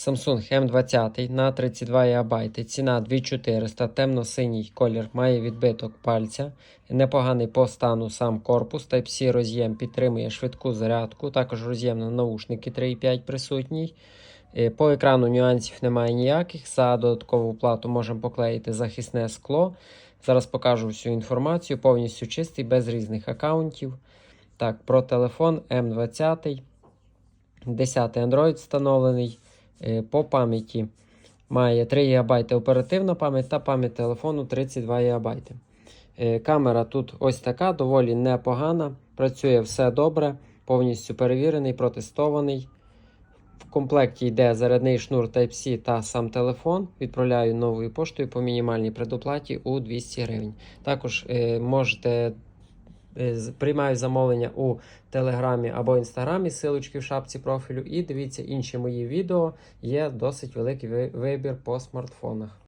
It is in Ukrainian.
Samsung M20 на 32 ГБ. Ціна 2400, темно-синій колір, має відбиток пальця. Непоганий по стану сам корпус. Type-C роз'єм підтримує швидку зарядку. Також роз'єм на наушники 3.5 присутній. Е, По екрану нюансів немає ніяких. За додаткову плату можемо поклеїти захисне скло. Зараз покажу всю інформацію. Повністю чистий, без різних аккаунтів. Так, про телефон M20. 10 Android встановлений. Е, По пам'яті має 3 ГБ оперативна пам'ять та пам'ять телефону 32 ГБ. Е, Камера тут ось така, доволі непогана. Працює все добре, повністю перевірений, протестований. В комплекті йде зарядний шнур Type-C та сам телефон. Відправляю новою поштою по мінімальній предоплаті у 200 гривень. Також е, можете приймаю замовлення у Телеграмі або Інстаграмі, силочки в шапці профілю. І дивіться інші мої відео. Є досить великий ви- вибір по смартфонах.